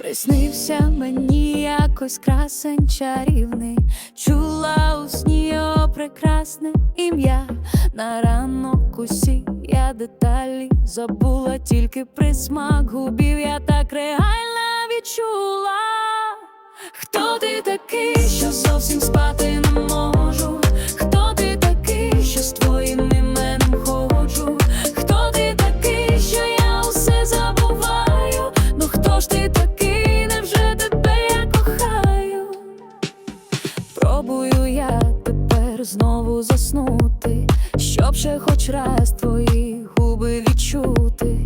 Приснився мені якось красень чарівний, чула у сні його прекрасне ім'я. На ранок усі я деталі забула, тільки присмак губів я так реально відчула. Хто ти такий, що зовсім спати заснути, щоб ще хоч раз твої губи відчути.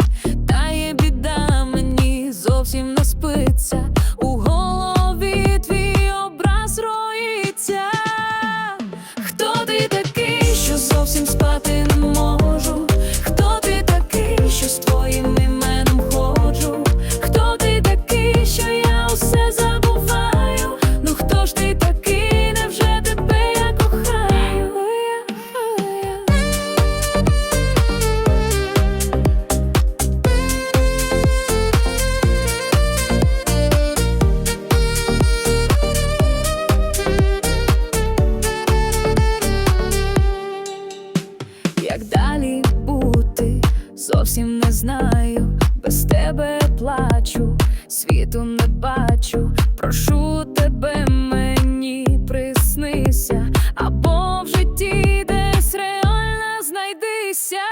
Знаю. Без тебе плачу, світу не бачу. Прошу тебе мені приснися, або в житті десь реально знайдися.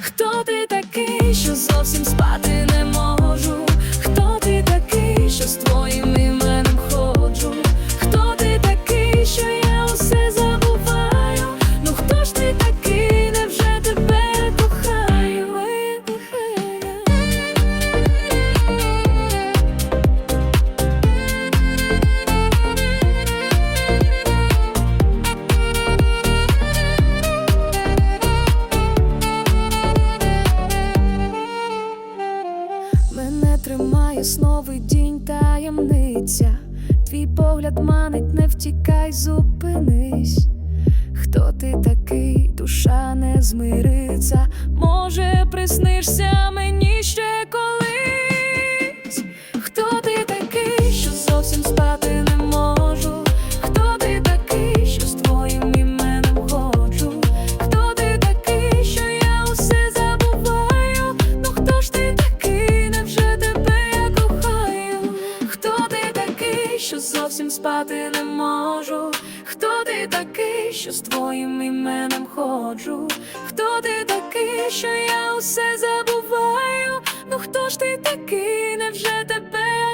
Хто ти такий, що зовсім спати не тримає сновий дінь таємниця. Твій погляд манить, не втікай, зупинись. Хто ти такий, душа не змириться? Може, приснишся мені ще спати не можу? Хто ти такий, що з твоїм іменем ходжу? Хто ти такий, що я усе забуваю? Ну хто ж ти такий, невже тебе?